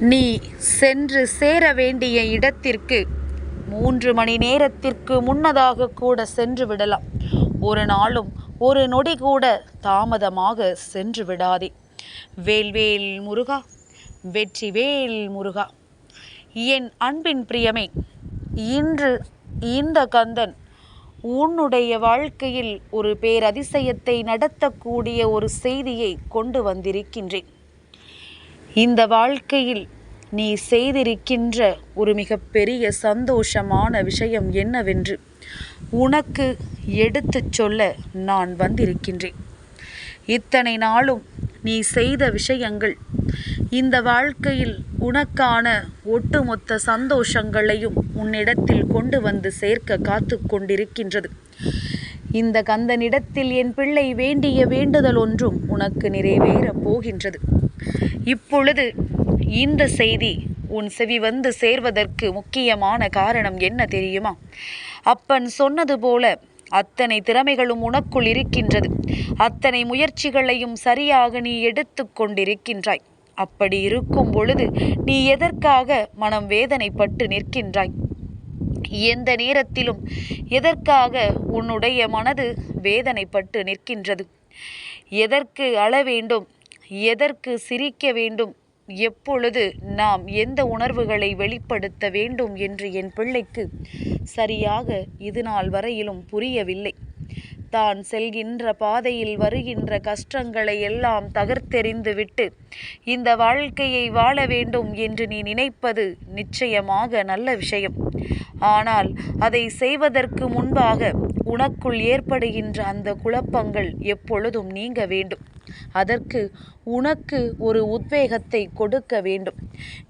நீ சென்று சேர வேண்டிய இடத்திற்கு மூன்று மணி நேரத்திற்கு முன்னதாக கூட சென்று விடலாம். ஒரு நாளும் ஒரு நொடி கூட தாமதமாக சென்று விடாதே. வேல்வேல் முருகா வெற்றிவேல் முருகா என் அன்பின் பிரியமே இன்று இந்த கந்தன் உன்னுடைய வாழ்க்கையில் ஒரு பேரதிசயத்தை நடத்தக்கூடிய ஒரு செய்தியை கொண்டு வந்திருக்கின்றேன். இந்த வாழ்க்கையில் நீ செய்திருக்கின்ற ஒரு மிகப்பெரிய சந்தோஷமான விஷயம் என்னவென்று உனக்கு எடுத்துச் சொல்ல நான் வந்திருக்கின்றேன். இத்தனை நாளும் நீ செய்த விஷயங்கள் இந்த வாழ்க்கையில் உனக்கான ஒட்டுமொத்த சந்தோஷங்களையும் உன்னிடத்தில் கொண்டு வந்து சேர்க்க காத்து கொண்டிருக்கின்றது. இந்த கந்தனிடத்தில் என் பிள்ளை வேண்டிய வேண்டுதல் ஒன்றும் உனக்கு நிறைவேறப் போகின்றது. இப்பொழுது இந்த செய்தி உன் செவி வந்து சேர்வதற்கு முக்கியமான காரணம் என்ன தெரியுமா? அப்பன் சொன்னது போல அத்தனை திறமைகளும் உனக்குள் இருக்கின்றது. அத்தனை முயற்சிகளையும் சரியாக நீ எடுத்து கொண்டிருக்கின்றாய். அப்படி இருக்கும் பொழுது நீ எதற்காக மனம் வேதனைப்பட்டு நிற்கின்றாய்? எந்த நேரத்திலும் எதற்காக உன்னுடைய மனது வேதனைப்பட்டு நிற்கின்றது? எதற்கு அழ வேண்டும்? எதற்கு சிரிக்க வேண்டும்? எப்பொழுது நாம் எந்த உணர்வுகளை வெளிப்படுத்த வேண்டும் என்று என் பிள்ளைக்கு சரியாக இது நாள் வரையிலும் புரியவில்லை. தான் செல்கின்ற பாதையில் வருகின்ற கஷ்டங்களை எல்லாம் தகர்த்தெறிந்து விட்டு இந்த வாழ்க்கையை வாழ வேண்டும் என்று நீ நினைப்பது நிச்சயமாக நல்ல விஷயம். ஆனால் அதை செய்வதற்கு முன்பாக உனக்குள் ஏற்படுகின்ற அந்த குழப்பங்கள் எப்பொழுதும் நீங்க வேண்டும். அதற்கு உனக்கு ஒரு உத்வேகத்தை கொடுக்க வேண்டும்.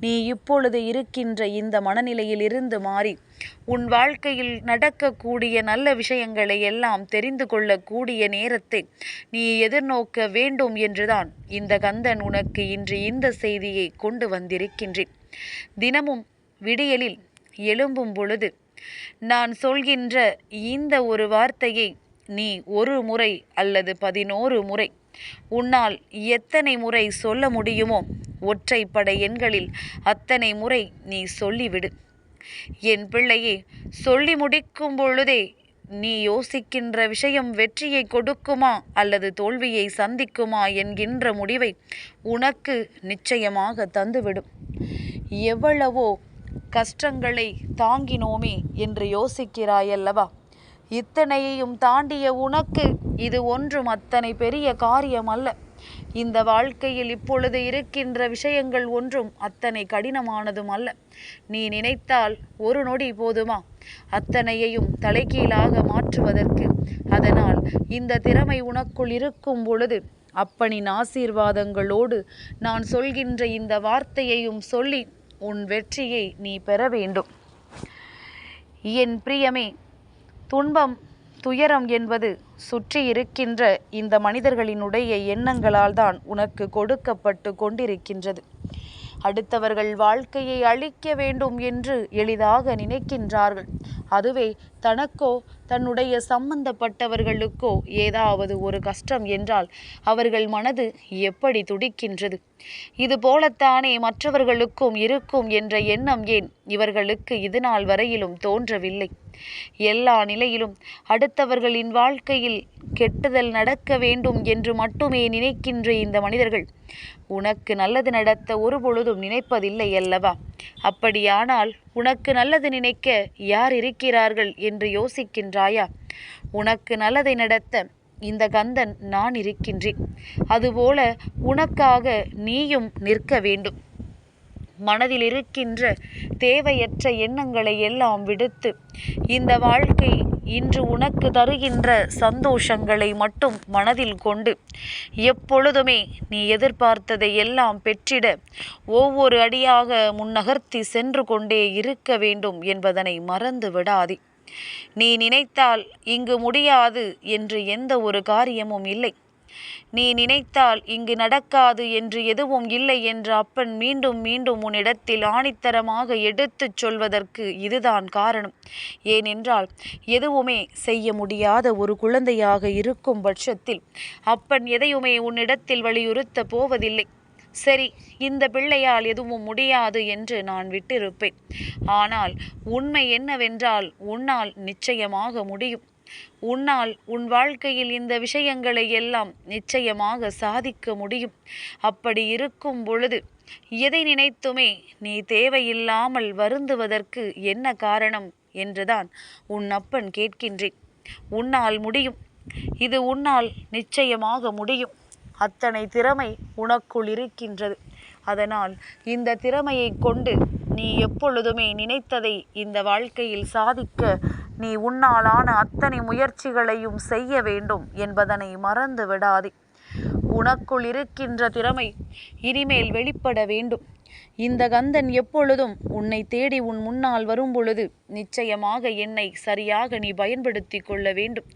நீ இப்பொழுது இருக்கின்ற இந்த மனநிலையில் இருந்து மாறி உன் வாழ்க்கையில் நடக்கக்கூடிய நல்ல விஷயங்களை எல்லாம் தெரிந்து கொள்ளக்கூடிய நேரத்தை நீ எதிர்நோக்க வேண்டும் என்றுதான் இந்த கந்தன் உனக்கு இன்று இந்த செய்தியை கொண்டு வந்திருக்கின்றேன். தினமும் விடியலில் எழும்பும் பொழுது நான் சொல்கின்ற இந்த ஒரு வார்த்தையை நீ ஒரு முறை அல்லது பதினோரு முறை உன்னால் எத்தனை முறை சொல்ல முடியுமோ ஒற்றைப்படை எண்களில் அத்தனை முறை நீ சொல்லிவிடு. என் பிள்ளையே சொல்லி முடிக்கும் பொழுதே நீ யோசிக்கின்ற விஷயம் வெற்றியை கொடுக்குமா அல்லது தோல்வியை சந்திக்குமா என்கின்ற முடிவை உனக்கு நிச்சயமாக தந்துவிடும். எவ்வளவோ கஷ்டங்களை தாங்கினோமே என்று யோசிக்கிறாயல்லவா இத்தனையையும் தாண்டிய உனக்கு இது ஒன்றும் அத்தனை பெரிய காரியம் அல்ல. இந்த வாழ்க்கையில் இப்பொழுது இருக்கின்ற விஷயங்கள் ஒன்றும் அத்தனை கடினமானதும் அல்ல. நீ நினைத்தால் ஒரு நொடி போதுமா? அத்தனையையும் தலைகீழாக மாற்றுவதற்கு. அதனால் இந்த திறமை உனக்குள் இருக்கும் பொழுது அப்பனின் ஆசீர்வாதங்களோடு நான் சொல்கின்ற இந்த வார்த்தையையும் சொல்லி உன் வெற்றியை நீ பெற வேண்டும். என் பிரியமே துன்பம் துயரம் என்பது சுற்றி இருக்கின்ற இந்த மனிதர்களினுடைய எண்ணங்களால் தான் உனக்கு கொடுக்கப்பட்டு கொண்டிருக்கின்றது. அடுத்தவர்கள் வாழ்க்கையை அழிக்க வேண்டும் என்று எளிதாக நினைக்கின்றார்கள். அதுவே தனக்கோ தன்னுடைய சம்பந்தப்பட்டவர்களுக்கோ ஏதாவது ஒரு கஷ்டம் என்றால் அவர்கள் மனது எப்படி துடிக்கின்றது? இது போலத்தானே மற்றவர்களுக்கும் இருக்கும் என்ற எண்ணம் ஏன் இவர்களுக்கு இது நாள் வரையிலும் தோன்றவில்லை? எல்லா நிலையிலும் அடுத்தவர்களின் வாழ்க்கையில் கெட்டுதல் நடக்க வேண்டும் என்று மட்டுமே நினைக்கின்ற இந்த மனிதர்கள் உனக்கு நல்லது நடத்த ஒரு பொழுதும் நினைப்பதில்லை அல்லவா? அப்படியானால் உனக்கு நல்லது நினைக்க யார் இருக்கிறார்கள் என்று யோசிக்கின்றாயா? உனக்கு நல்லதை நடத்த இந்த கந்தன் நான் இருக்கின்றேன். அதுபோல உனக்காக நீயும் நிற்க வேண்டும். மனதில் இருக்கின்ற தேவையற்ற எண்ணங்களை எல்லாம் விடுத்து இந்த வாழ்க்கை இன்று உனக்கு தருகின்ற சந்தோஷங்களை மட்டும் மனதில் கொண்டு எப்பொழுதுமே நீ எதிர்பார்த்ததை எல்லாம் பெற்றிட ஒவ்வொரு அடியாக முன்னகர்த்தி சென்று கொண்டே இருக்க வேண்டும் என்பதனை மறந்து விடாதே. நீ நினைத்தால் இங்கு முடியாது என்று எந்த ஒரு காரியமும் இல்லை. நீ நினைத்தால் இங்கு நடக்காது என்று எதுவும் இல்லை என்று அப்பன் மீண்டும் மீண்டும் உன்னிடத்தில் ஆணித்தரமாக எடுத்துச் சொல்வதற்கு இதுதான் காரணம். ஏனென்றால் எதுவுமே செய்ய முடியாத ஒரு குழந்தையாக இருக்கும் பட்சத்தில் அப்பன் எதையுமே உன்னிடத்தில் வலியுறுத்த போவதில்லை. சரி இந்த பிள்ளையால் எதுவும் முடியாது என்று நான் விட்டிருப்பேன். ஆனால் உண்மை என்னவென்றால் உன்னால் நிச்சயமாக முடியும். உன்னால் உன் வாழ்க்கையில் இந்த விஷயங்களை எல்லாம் நிச்சயமாக சாதிக்க முடியும். அப்படி இருக்கும் பொழுது எதை நினைத்துமே நீ தேவையில்லாமல் வருந்துவதற்கு என்ன காரணம் என்றுதான் உன் அப்பன் கேட்கின்றேன். உன்னால் முடியும். இது உன்னால் நிச்சயமாக முடியும். அத்தனை திறமை உனக்குள் இருக்கின்றது. அதனால் இந்த திறமையை கொண்டு நீ எப்பொழுதுமே நினைத்ததை இந்த வாழ்க்கையில் சாதிக்க நீ உன்னாலான அத்தனை முயற்சிகளையும் செய்ய வேண்டும் என்பதனை மறந்து விடாதே. உனக்குள் இருக்கின்ற திறமை இனிமேல் வெளிப்பட வேண்டும். இந்த கந்தன் எப்பொழுதும் உன்னை தேடி உன் முன்னால் வரும்பொழுது நிச்சயமாக என்னை சரியாக நீ பயன்படுத்தி கொள்ள வேண்டும்.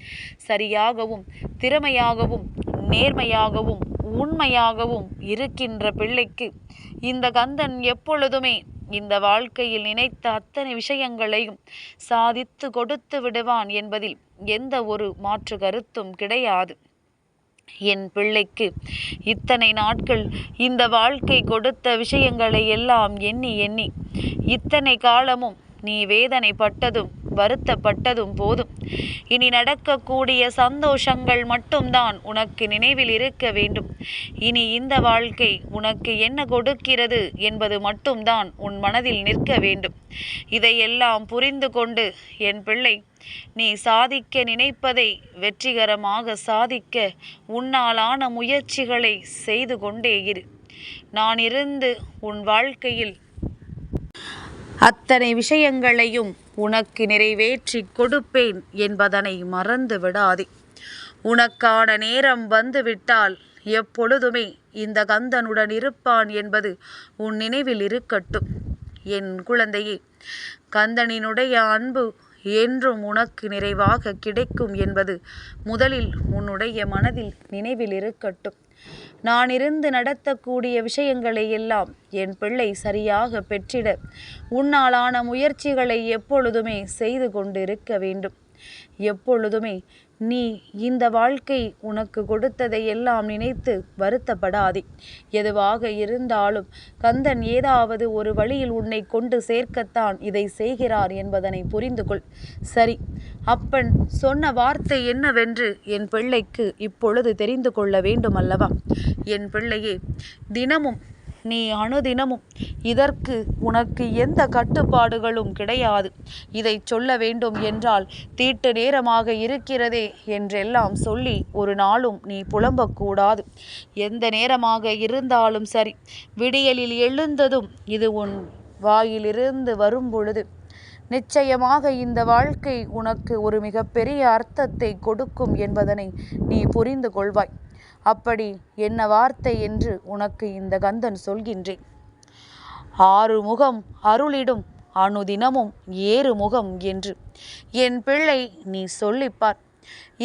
சரியாகவும் திறமையாகவும் நேர்மையாகவும் உண்மையாகவும் இருக்கின்ற பிள்ளைக்கு இந்த கந்தன் எப்பொழுதுமே இந்த வாழ்க்கையில் நினைத்த அத்தனை விஷயங்களையும் சாதித்து கொடுத்து விடுவான் என்பதில் எந்த ஒரு மாற்று கருத்தும் கிடையாது. என் பிள்ளைக்கு இத்தனை நாட்கள் இந்த வாழ்க்கை கொடுத்த விஷயங்களை எல்லாம் எண்ணி எண்ணி இத்தனை காலமும் நீ வேதனைப்பட்டதும் வருத்தப்பட்டதும் போதும். இனி நடக்கக்கூடிய சந்தோஷங்கள் மட்டும்தான் உனக்கு நினைவில் இருக்க வேண்டும். இனி இந்த வாழ்க்கை உனக்கு என்ன கொடுக்கிறது என்பது மட்டும்தான் உன் மனதில் நிற்க வேண்டும். இதையெல்லாம் புரிந்து கொண்டு என் பிள்ளை நீ சாதிக்க நினைப்பதை வெற்றிகரமாக சாதிக்க உன்னாலான முயற்சிகளை செய்து கொண்டே இரு. நான் இருந்து உன் வாழ்க்கையில் அத்தனை விஷயங்களையும் உனக்கு நிறைவேற்றி கொடுப்பேன் என்பதனை மறந்து விடாதே. உனக்கான நேரம் வந்துவிட்டால் எப்பொழுதுமே இந்த கந்தனுடன் இருப்பான் என்பது உன் நினைவில் இருக்கட்டும். என் குழந்தையே கந்தனினுடைய அன்பு என்றும் உனக்கு நிறைவாக கிடைக்கும் என்பது முதலில் உன்னுடைய மனதில் நினைவில் இருக்கட்டும். நான் இருந்து நடத்தக்கூடிய விஷயங்களை எல்லாம் என் பிள்ளை சரியாக பெற்றிட உன்னாலான முயற்சிகளை எப்பொழுதுமே செய்து கொண்டிருக்க வேண்டும். எப்பொழுதுமே நீ இந்த வாழ்க்கை உனக்கு கொடுத்ததை எல்லாம் நினைத்து வருத்தப்படாதே. எதுவாக இருந்தாலும் கந்தன் ஏதாவது ஒரு வழியில் உன்னை கொண்டு சேர்க்கத்தான் இதை செய்கிறார் என்பதனை புரிந்து கொள் சரி அப்பன் சொன்ன வார்த்தை என்னவென்று என் பிள்ளைக்கு இப்பொழுது தெரிந்து கொள்ள வேண்டும் அல்லவா என் பிள்ளையே தினமும் நீ அணுதினமும் இதற்கு உனக்கு எந்த கட்டுப்பாடுகளும் கிடையாது. இதை சொல்ல வேண்டும் என்றால் தீட்டு நேரமாக இருக்கிறதே என்றெல்லாம் சொல்லி ஒரு நாளும் நீ புலம்பக்கூடாது. எந்த நேரமாக இருந்தாலும் சரி விடியலில் எழுந்ததும் இது உன் வாயிலிருந்து வரும் பொழுது. நிச்சயமாக இந்த வாழ்க்கை உனக்கு ஒரு மிகப்பெரிய அர்த்தத்தை கொடுக்கும் என்பதனை நீ புரிந்து கொள்வாய். அப்படி என்ன வார்த்தை என்று உனக்கு இந்த கந்தன் சொல்கின்றேன். ஆறு முகம் அருளிடும் அணுதினமும் ஏறு முகம் என்று என் பிள்ளை நீ சொல்லிப்பார்.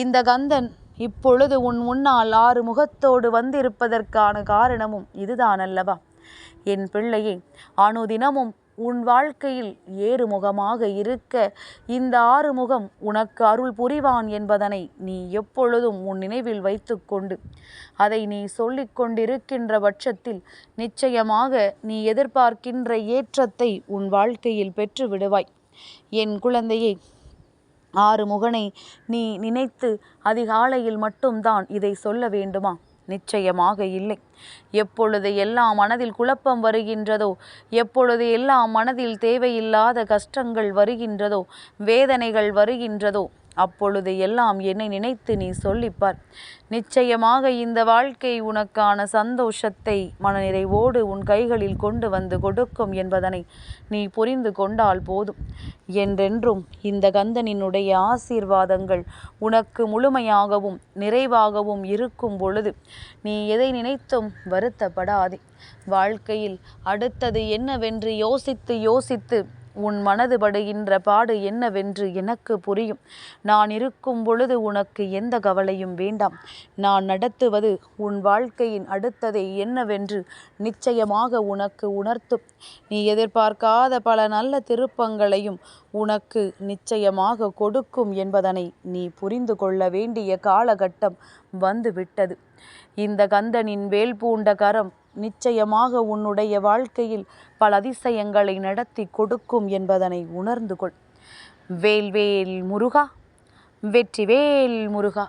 இந்த கந்தன் இப்பொழுது உன் முன்னால் ஆறு முகத்தோடு வந்திருப்பதற்கான காரணமும் இதுதான் அல்லவா என் பிள்ளையை அணுதினமும் உன் வாழ்க்கையில் ஏறுமுகமாக இருக்க இந்த ஆறுமுகம் உனக்கு அருள் புரிவான் என்பதனை நீ எப்பொழுதும் உன் நினைவில் வைத்துக்கொண்டு அதை நீ சொல்லிக் கொண்டிருக்கின்ற பட்சத்தில் நிச்சயமாக நீ எதிர்பார்க்கின்ற ஏற்றத்தை உன் வாழ்க்கையில் பெற்று விடுவாய். என் குழந்தையை ஆறு முகனை நீ நினைத்து அதிகாலையில் மட்டும்தான் இதை சொல்ல வேண்டுமா? நிச்சயமாக இல்லை. எப்பொழுது எல்லாம் மனதில் குழப்பம் வருகின்றதோ எப்பொழுது எல்லாம் மனதில் தேவையில்லாத கஷ்டங்கள் வருகின்றதோ வேதனைகள் வருகின்றதோ அப்பொழுது எல்லாம் என்னை நினைத்து நீ சொல்லிப்பார். நிச்சயமாக இந்த வாழ்க்கை உனக்கான சந்தோஷத்தை மனநிறைவோடு உன் கைகளில் கொண்டு வந்து கொடுக்கும் என்பதனை நீ புரிந்து கொண்டால் போதும். என்றென்றும் இந்த கந்தனினுடைய ஆசீர்வாதங்கள் உனக்கு முழுமையாகவும் நிறைவாகவும் இருக்கும் பொழுது நீ எதை நினைத்தும் வருத்தப்படாதே. வாழ்க்கையில் அடுத்தது என்னவென்று யோசித்து யோசித்து உன் மனது படுகின்ற பாடு என்னவென்று எனக்கு புரியும். நான் இருக்கும் பொழுது உனக்கு எந்த கவலையும் வேண்டாம். நான் நடத்துவது உன் வாழ்க்கையின் அடுத்ததை என்னவென்று நிச்சயமாக உனக்கு உணர்த்தும். நீ எதிர்பார்க்காத பல நல்ல திருப்பங்களையும் உனக்கு நிச்சயமாக கொடுக்கும் என்பதனை நீ புரிந்து கொள்ள வேண்டிய காலகட்டம் வந்துவிட்டது. இந்த கந்தனின் வேல் பூண்ட கரம் நிச்சயமாக உன்னுடைய வாழ்க்கையில் பல அதிசயங்களை நடத்தி கொடுக்கும் என்பதனை உணர்ந்து கொள். வேல்வேல் முருகா வெற்றிவேல் முருகா.